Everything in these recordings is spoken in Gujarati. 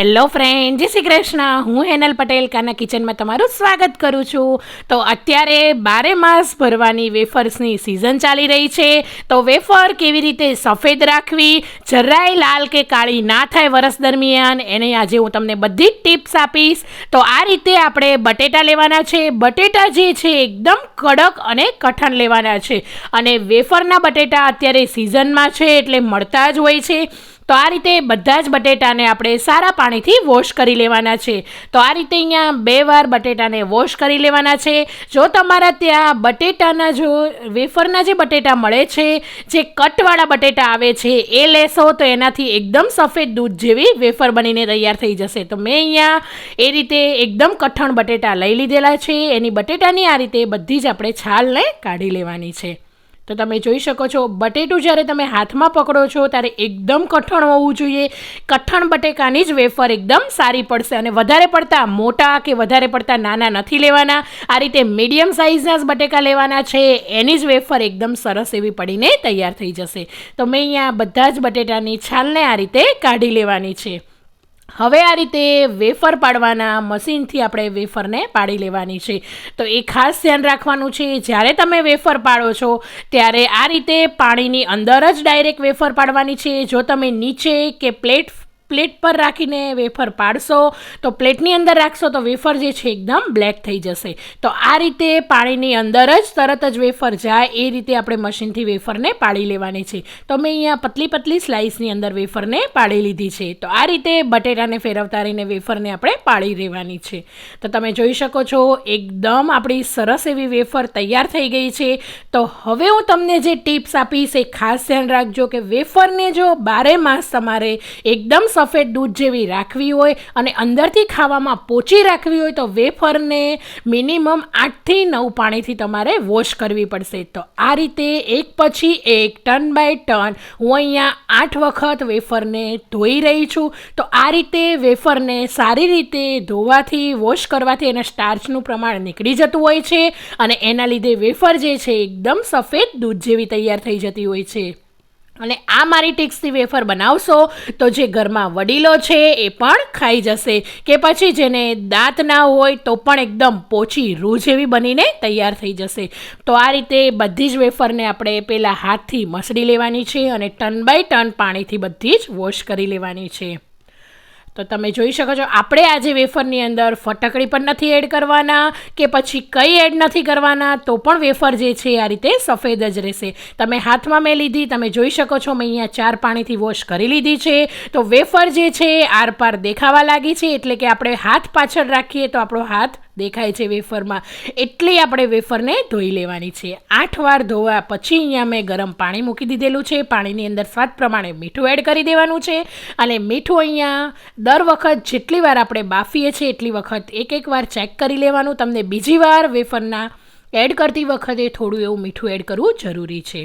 હેલો ફ્રેન્ડ જય શ્રી કૃષ્ણ. હું હેનલ પટેલ, કાના કિચનમાં તમારું સ્વાગત કરું છું. તો અત્યારે બારે માસ ભરવાની વેફર્સની સિઝન ચાલી રહી છે. તો વેફર કેવી રીતે સફેદ રાખવી, જરાય લાલ કે કાળી ના થાય વરસ દરમિયાન, એને આજે હું તમને બધી જ ટિપ્સ આપીશ. તો આ રીતે આપણે બટેટા લેવાના છે. બટેટા જે છે, એકદમ કડક અને કઠણ લેવાના છે. અને વેફરના બટેટા અત્યારે સિઝનમાં છે, એટલે મળતા જ હોય છે. તો આ રીતે બધા જ બટેટાને આપણે સારા પાણીથી વોશ કરી લેવાના છે. તો આ રીતે અહીંયા બે વાર બટેટાને વોશ કરી લેવાના છે. જો તમારા ત્યાં બટેટાના જો, વેફરના જે બટેટા મળે છે, જે કટવાળા બટેટા આવે છે, એ લેશો તો એનાથી એકદમ સફેદ દૂધ જેવી વેફર બનીને તૈયાર થઈ જશે. તો મેં અહીંયા એ રીતે એકદમ કઠણ બટેટા લઈ લીધેલા છે. એની બટેટાની આ રીતે બધી જ આપણે છાલને કાઢી લેવાની છે. તો તમે જોઈ શકો છો, બટેટું જ્યારે તમે હાથમાં પકડો છો, ત્યારે એકદમ કઠણ હોવું જોઈએ. કઠણ બટેકાની જ વેફર એકદમ સારી પડશે અને વધારે પડતા મોટા કે વધારે પડતા નાના નથી લેવાના. આ રીતે મીડિયમ સાઇઝના જ બટેકા લેવાના છે. એની જ વેફર એકદમ સરસ એવી પડીને તૈયાર થઈ જશે. તો મેં અહીંયા બધા જ બટેટાની છાલને આ રીતે કાઢી લેવાની છે. હવે આ રીતે વેફર પાડવાના મશીનથી આપણે વેફરને પાડી લેવાની છે. તો એ ખાસ ધ્યાન રાખવાનું છે, જ્યારે તમે વેફર પાડો છો, ત્યારે આ રીતે પાણીની અંદર જ ડાયરેક્ટ વેફર પાડવાની છે. જો તમે નીચે કે પ્લેટ પ્લેટ પર રાખીને વેફર પાડશો, તો પ્લેટની અંદર રાખશો તો વેફર જે છે એકદમ બ્લેક થઈ જશે. તો આ રીતે પાણીની અંદર જ તરત જ વેફર જાય, એ રીતે આપણે મશીનથી વેફરને પાડી લેવાની છે. તો મેં અહીંયા પતલી પતલી સ્લાઇસની અંદર વેફરને પાડી લીધી છે. તો આ રીતે બટેટાને ફેરવતા રહીને વેફરને આપણે પાડી રહેવાની છે. તો તમે જોઈ શકો છો, એકદમ આપણી સરસ એવી વેફર તૈયાર થઈ ગઈ છે. તો હવે હું તમને જે ટિપ્સ આપીશ એ ખાસ ધ્યાન રાખજો કે વેફરને જો બારે માસ તમારે એકદમ સફેદ દૂધ જેવી રાખવી હોય અને અંદરથી ખાવામાં પોચી રાખવી હોય તો વેફરને મિનિમમ આઠથી નવ પાણીથી તમારે વોશ કરવી પડશે. તો આ રીતે એક પછી એક ટર્ન બાય ટન, હું અહીંયા આઠ વખત વેફરને ધોઈ રહી છું. તો આ રીતે વેફરને સારી રીતે ધોવાથી, વોશ કરવાથી એના સ્ટાર્ચનું પ્રમાણ નીકળી જતું હોય છે અને એના લીધે વેફર જે છે એકદમ સફેદ દૂધ જેવી તૈયાર થઈ જતી હોય છે. અને આ મારી ટિક્સથી વેફર બનાવશો તો જે ઘરમાં વડીલો છે એ પણ ખાઈ જશે. કે પછી જેને દાંત ના હોય તો પણ એકદમ પોચી રૂ જેવી બનીને તૈયાર થઈ જશે. તો આ રીતે બધી જ વેફરને આપણે પહેલાં હાથથી મસળી લેવાની છે અને ટન બાય ટન પાણીથી બધી જ વોશ કરી લેવાની છે. તો તમે જોઈ શકો છો, આપણે આજે વેફરની અંદર ફટકડી પણ નથી એડ કરવાના કે પછી કંઈ એડ નથી કરવાના, તો પણ વેફર જે છે આ રીતે સફેદ જ રહેશે. તમે હાથમાં મેં લીધી, તમે જોઈ શકો છો, મેં અહીંયા ચાર પાણીથી વોશ કરી લીધી છે. તો વેફર જે છે, આરપાર દેખાવા લાગી છે, એટલે કે આપણે હાથ પાછળ રાખીએ તો આપણો હાથ દેખાય છે વેફરમાં. એટલી આપણે વેફરને ધોઈ લેવાની છે. આઠ વાર ધોવા પછી અહીંયા મેં ગરમ પાણી મૂકી દીધેલું છે. પાણીની અંદર સ્વાદ પ્રમાણે મીઠું એડ કરી દેવાનું છે. અને મીઠું અહીંયા દર વખત જેટલી વાર આપણે બાફીએ છીએ, એટલી વખત એક એક વાર ચેક કરી લેવાનું. તમને બીજી વાર વેફરના એડ કરતી વખતે થોડું એવું મીઠું એડ કરવું જરૂરી છે.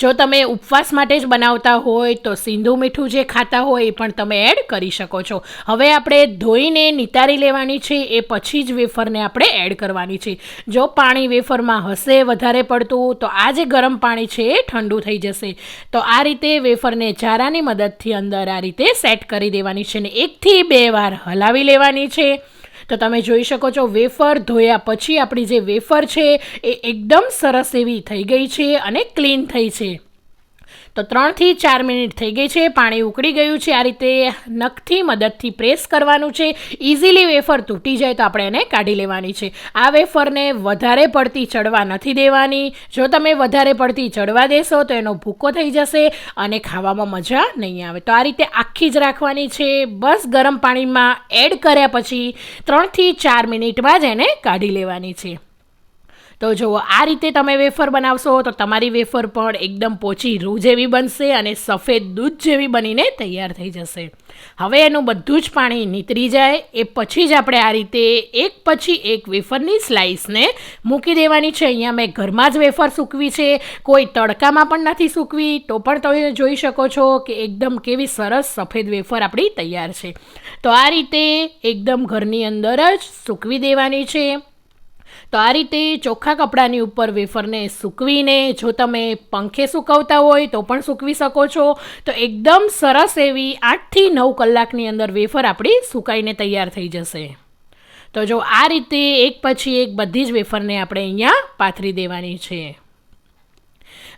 જો તમે ઉપવાસ માટે જ બનાવતા હોય તો સિંધુ મીઠું જે ખાતા હોય એ પણ તમે એડ કરી શકો છો. હવે આપણે ધોઈને નિતારી લેવાની છે, એ પછી જ વેફરને આપણે એડ કરવાની છે. જો પાણી વેફરમાં હશે વધારે પડતું, તો આ જે ગરમ પાણી છે એ ઠંડુ થઈ જશે. તો આ રીતે વેફરને ચારાની મદદથી અંદર આ રીતે સેટ કરી દેવાની છે ને એકથી બે વાર હલાવી લેવાની છે. તો તમે જોઈ શકો છો, વેફર ધોયા પછી આપણી જે વેફર છે એ એકદમ સરસ એવી થઈ ગઈ છે અને ક્લીન થઈ છે. તો ત્રણથી ચાર મિનિટ થઈ ગઈ છે, પાણી ઉકળી ગયું છે. આ રીતે નખથી મદદથી પ્રેસ કરવાનું છે. ઇઝીલી વેફર તૂટી જાય તો આપણે એને કાઢી લેવાની છે. આ વેફરને વધારે પડતી ચડવા નથી દેવાની. જો તમે વધારે પડતી ચડવા દેશો તો એનો ભૂકો થઈ જશે અને ખાવામાં મજા નહીં આવે. તો આ રીતે આખી જ રાખવાની છે. બસ ગરમ પાણીમાં એડ કર્યા પછી ત્રણથી ચાર મિનિટમાં જ એને કાઢી લેવાની છે. તો જુઓ આ રીતે તમે વેફર બનાવશો, તો તમારી વેફર પણ એકદમ પોચી રૂ જેવી બનશે અને સફેદ દૂધ જેવી બનીને તૈયાર થઈ જશે. હવે એનું બધું જ પાણી નીતરી જાય, એ પછી જ આપણે આ રીતે એક પછી એક વેફરની સ્લાઇસને મૂકી દેવાની છે. અહીંયા મેં ઘરમાં જ વેફર સૂકવી છે, કોઈ તડકામાં પણ નથી સૂકવી. તો પણ તમે જોઈ શકો છો કે એકદમ કેવી સરસ સફેદ વેફર આપણી તૈયાર છે. તો આ રીતે એકદમ ઘરની અંદર જ સૂકવી દેવાની છે. તો આ રીતે ચોખ્ખા કપડાની ઉપર વેફરને સૂકવીને જો તમે પંખે સૂકવતા હોય તો પણ સૂકવી શકો છો. તો એકદમ સરસ એવી આઠથી નવ કલાકની અંદર વેફર આપણી સુકાઈને તૈયાર થઈ જશે. તો જો આ રીતે એક પછી એક બધી જ વેફરને આપણે અહીંયા પાથરી દેવાની છે.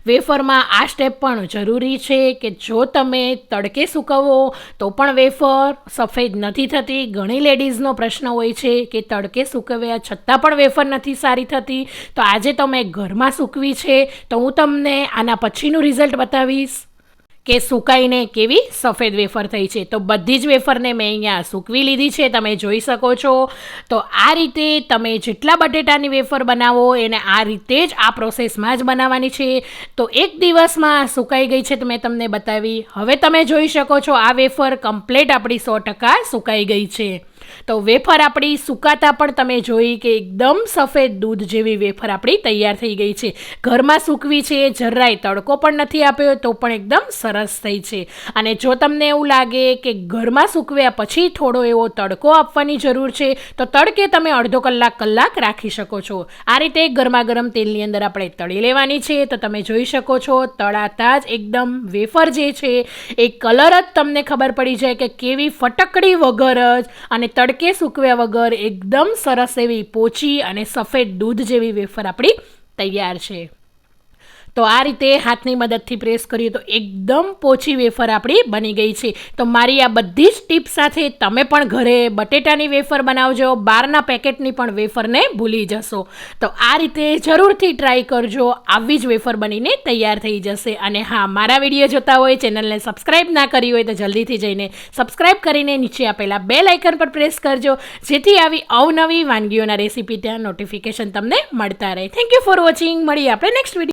વેફરમાં આ સ્ટેપ પણ જરૂરી છે કે જો તમે તડકે સૂકવો, તો પણ વેફર સફેદ નથી થતી. ઘણી લેડીઝનો પ્રશ્ન હોય છે કે તડકે સૂકવ્યા છતાં પણ વેફર નથી સારી થતી. તો આજે તમે ઘરમાં સૂકવી છે. તો હું તમને આના પછીનું રિઝલ્ટ બતાવીશ. કે સુકાઈને કેવી સફેદ વેફર થઈ છે? તો બધી જ વેફરને મેં અહીંયા સૂકવી લીધી છે, તમે જોઈ શકો છો. તો આ રીતે તમે જેટલા બટેટાની વેફર બનાવો, એને આ રીતે જ આ પ્રોસેસમાં જ બનાવવાની છે. તો એક દિવસમાં સુકાઈ ગઈ છે તો મેં તમને બતાવી. હવે તમે જોઈ શકો છો આ વેફર કમ્પ્લેટ આપણી સો ટકા સુકાઈ ગઈ છે. તો વેફર આપણી સુકાતા પણ તમે જોઈ કે એકદમ સફેદ દૂધ જેવી વેફર આપણી તૈયાર થઈ ગઈ છે. ઘરમાં સૂકવી છે, જરાય તડકો પણ નથી આપ્યો, તો પણ એકદમ સરસ થઈ છે. અને જો તમને એવું લાગે કે ઘરમાં સૂકવ્યા પછી થોડો એવો તડકો આપવાની જરૂર છે, તો તડકે તમે અડધો કલાક કલાક રાખી શકો છો. આ રીતે ગરમા ગરમ તેલની અંદર આપણે તળી લેવાની છે, તો તમે જોઈ શકો છો, તળાતા જ એકદમ વેફર જે છે, એ કલર જ તમને ખબર પડી જાય કે કેવી ફટકડી વગર જ અને તડકે સૂકવ્યા વગર એકદમ સરસ એવી પોચી અને સફેદ દૂધ જેવી વેફર આપણી તૈયાર છે. તો આ રીતે હાથની મદદથી પ્રેસ કરીએ તો એકદમ પોચી વેફર આપણી બની ગઈ છે. તો મારી આ બધી જ ટીપ સાથે તમે પણ ઘરે બટેટાની વેફર બનાવજો, બહારના પેકેટની પણ વેફરને ભૂલી જશો. તો આ રીતે જરૂરથી ટ્રાય કરજો, આવી જ વેફર બનીને તૈયાર થઈ જશે. અને હા, મારા વીડિયો જોતા હોય, ચેનલને સબસ્ક્રાઈબ ના કરી હોય તો જલ્દીથી જઈને સબસ્ક્રાઈબ કરીને નીચે આપેલા બે લાઇકન પર પ્રેસ કરજો. જેથી આવી અવનવી વાનગીઓના રેસીપી ત્યાં નોટિફિકેશન તમને મળતા રહે. થેન્ક યુ ફોર વોચિંગ મળીએ આપણે નેક્સ્ટ વીડિયો